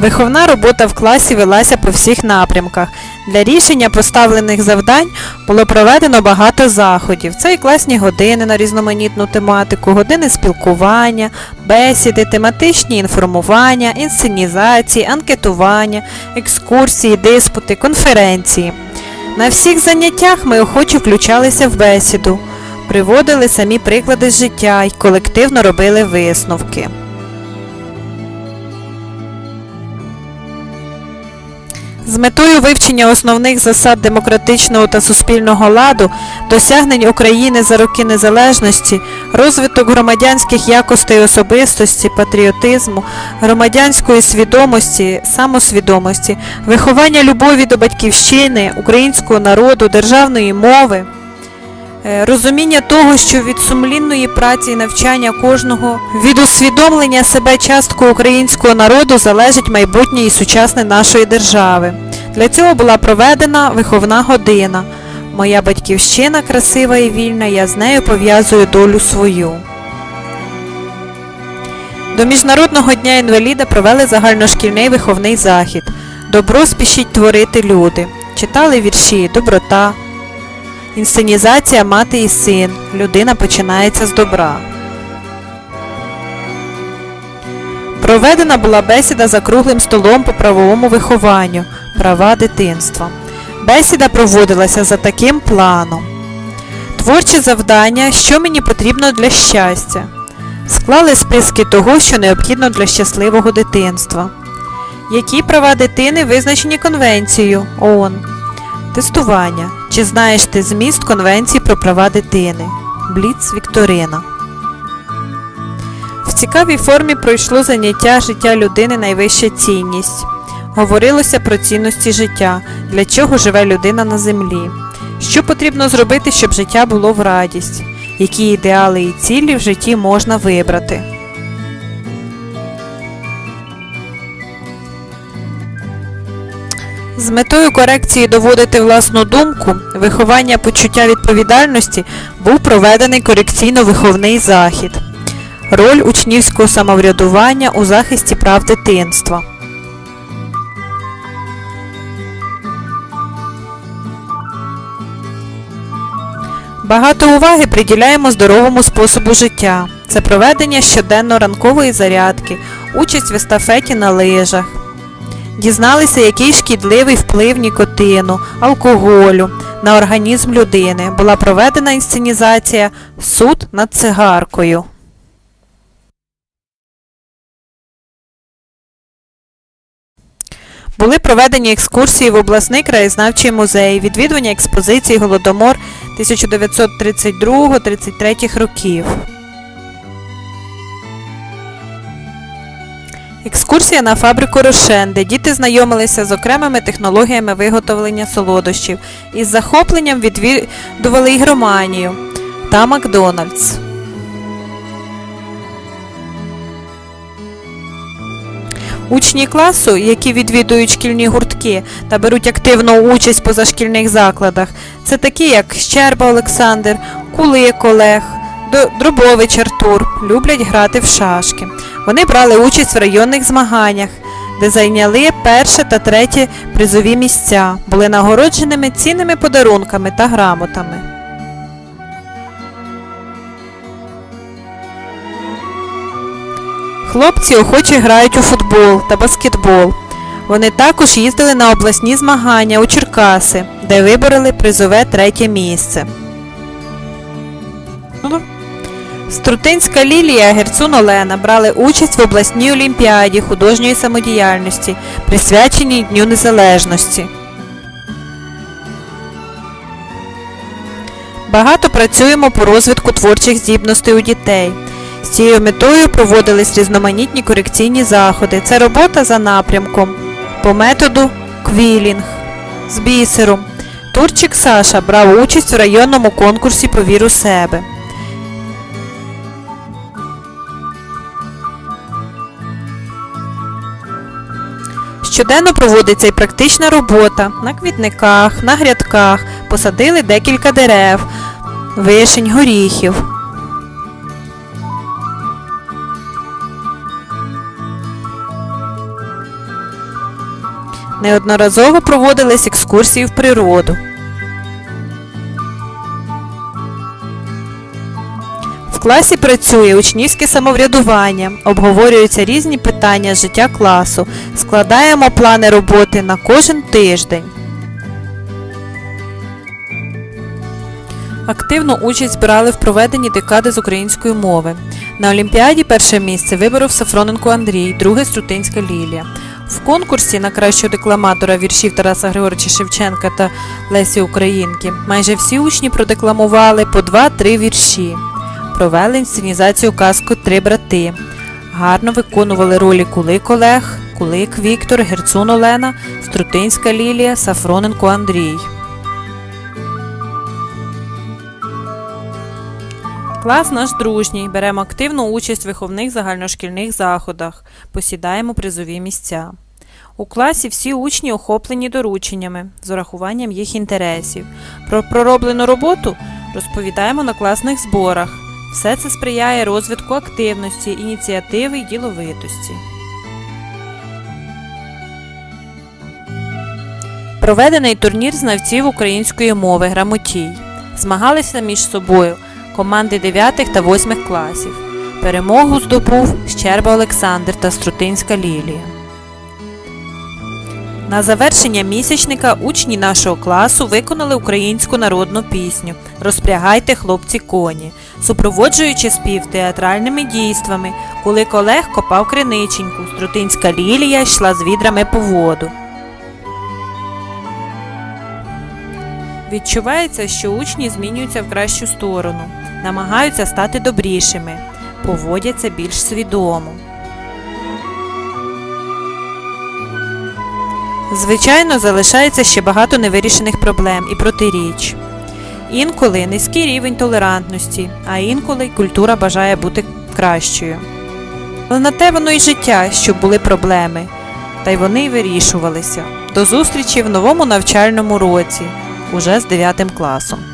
Виховна робота в класі велася по всіх напрямках. Для рішення поставлених завдань було проведено багато заходів. Це і класні години на різноманітну тематику, години спілкування, бесіди, тематичні інформування, інсценізації, анкетування, екскурсії, диспути, конференції. На всіх заняттях ми охоче включалися в бесіду, приводили самі приклади життя і колективно робили висновки. З метою вивчення основних засад демократичного та суспільного ладу, досягнень України за роки незалежності, розвиток громадянських якостей особистості, патріотизму, громадянської свідомості, самосвідомості, виховання любові до батьківщини, українського народу, державної мови. Е, Розуміння того, що від сумлінної праці і навчання кожного, від усвідомлення себе часткою українського народу залежить майбутнє і сучасне нашої держави. Для цього була проведена виховна година. Моя батьківщина красива і вільна, я з нею пов'язую долю свою. До Міжнародного дня інваліда провели загальношкільний виховний захід. Добро спішіть творити люди. Читали вірші Доброта, Інсценізація Мати і син. Людина починається з добра. Проведена була бесіда за круглим столом по правовому вихованню права дитинства. Бесіда проводилася за таким планом. Творчі завдання, що мені потрібно для щастя. Склали списки того, що необхідно для щасливого дитинства. Які права дитини визначені Конвенцією ООН? Тестування. Чи знаєш ти зміст Конвенції про права дитини? Бліц Вікторина. В цікавій формі пройшло заняття життя людини найвища цінність. Говорилося про цінності життя, для чого живе людина на землі. Що потрібно зробити, щоб життя було в радість? Які ідеали і цілі в житті можна вибрати? З метою корекції доводити власну думку, виховання почуття відповідальності був проведений корекційно-виховний захід. Роль учнівського самоврядування у захисті прав дитинства. Багато уваги приділяємо здоровому способу життя. Це проведення щоденно ранкової зарядки, участь в естафеті на лижах. Дізналися, який шкідливий вплив нікотину, алкоголю на організм людини. Була проведена інсценізація Суд над цигаркою. Були проведені екскурсії в обласний краєзнавчий музей, відвідування експозиції Голодомор 1932-33 років. Екскурсія на фабрику Рошен, де діти знайомилися з окремими технологіями виготовлення солодощів і з захопленням відвідували ігроманію та Макдональдс. Учні класу, які відвідують шкільні гуртки та беруть активну участь в позашкільних закладах, це такі, як Щерба Олександр, Кулик Олег, Дробович Артур, люблять грати в шашки. Вони брали участь в районних змаганнях, де зайняли перше та третє призові місця, були нагородженими цінними подарунками та грамотами. Хлопці охоче грають у футбол та баскетбол. Вони також їздили на обласні змагання у Черкаси, де вибороли призове третє місце. Струтинська Лілія Герцун Олена брали участь в обласній олімпіаді художньої самодіяльності, присвяченій Дню Незалежності. Багато працюємо по розвитку творчих здібностей у дітей. З цією метою проводились різноманітні корекційні заходи. Це робота за напрямком по методу квілінг з бісером. Турчик Саша брав участь у районному конкурсі Повір у себе. Щоденно проводиться і практична робота на квітниках, на грядках, посадили декілька дерев, вишень, горіхів. Неодноразово проводились екскурсії в природу. В класі працює учнівське самоврядування, обговорюються різні питання життя класу, складаємо плани роботи на кожен тиждень. Активну участь брали в проведенні декади з української мови. На Олімпіаді перше місце виборов Сафроненко Андрій, друге Струтинська Лілія. В конкурсі на кращого декламатора віршів Тараса Григоровича Шевченка та Лесі Українки майже всі учні продекламували по 2-3 вірші. Провели інсценізацію казку Три брати. Гарно виконували ролі Кулик Олег, Кулик Віктор, Герцун Олена, Струтинська Лілія, Сафроненко Андрій. Клас наш дружній, беремо активну участь в виховних загальношкільних заходах, посідаємо призові місця. У класі всі учні охоплені дорученнями з урахуванням їх інтересів. Про пророблену роботу розповідаємо на класних зборах. Все це сприяє розвитку активності, ініціативи і діловитості. Проведений турнір знавців української мови Грамотій. Змагалися між собою команди 9 та 8 класів. Перемогу здобув Щерба Олександр та Струтинська Лілія. На завершення місячника учні нашого класу виконали українську народну пісню Розпрягайте хлопці коні, супроводжуючи спів театральними дійствами, коли колег копав криниченьку, Струтинська Лілія йшла з відрами по воду. Відчувається, що учні змінюються в кращу сторону, намагаються стати добрішими, поводяться більш свідомо. Звичайно, залишається ще багато невирішених проблем і протиріч. Інколи низький рівень толерантності, а інколи культура бажає бути кращою. Але на те воно й життя, щоб були проблеми, та й вони й вирішувалися. До зустрічі в новому навчальному році, уже з 9 класом.